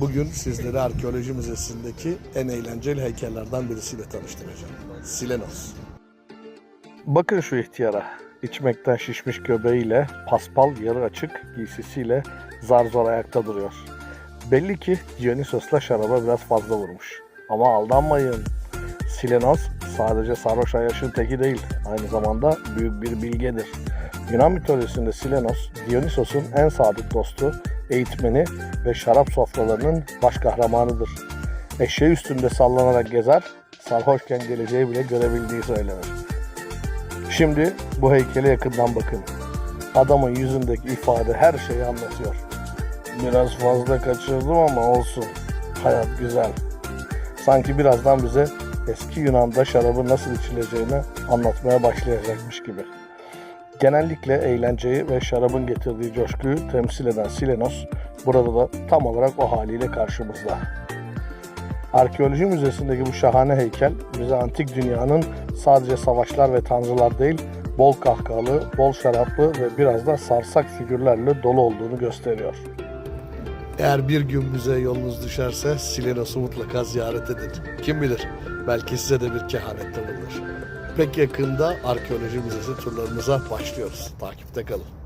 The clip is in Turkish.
Bugün sizleri arkeoloji müzesindeki en eğlenceli heykellerden birisiyle tanıştıracağım. Silenos. Bakın şu ihtiyara. İçmekten şişmiş göbeğiyle, paspal yarı açık giysisiyle zar zor ayakta duruyor. Belli ki Dionysos'la şaraba biraz fazla vurmuş. Ama aldanmayın. Silenos sadece sarhoş ayyaşın teki değil, aynı zamanda büyük bir bilgedir. Yunan mitolojisinde Silenos, Dionysos'un en sadık dostu, eğitmeni ve şarap sofralarının baş kahramanıdır. Eşeği üstünde sallanarak gezer, sarhoşken geleceği bile görebildiği söylenir. Şimdi bu heykele yakından bakın. Adamın yüzündeki ifade her şeyi anlatıyor. Biraz fazla kaçırdım ama olsun. Hayat güzel. Sanki birazdan bize eski Yunan'da şarabın nasıl içileceğini anlatmaya başlayacakmış gibi. Genellikle eğlenceyi ve şarabın getirdiği coşkuyu temsil eden Silenos burada da tam olarak o haliyle karşımızda. Arkeoloji Müzesi'ndeki bu şahane heykel bize antik dünyanın sadece savaşlar ve tanrılar değil, bol kahkahalı, bol şaraplı ve biraz da sarsak figürlerle dolu olduğunu gösteriyor. Eğer bir gün müzeye yolunuz düşerse Silenos'u mutlaka ziyaret edin. Kim bilir belki size de bir kehanette bulunur. Pek yakında arkeoloji müzesi turlarımıza başlıyoruz. Takipte kalın.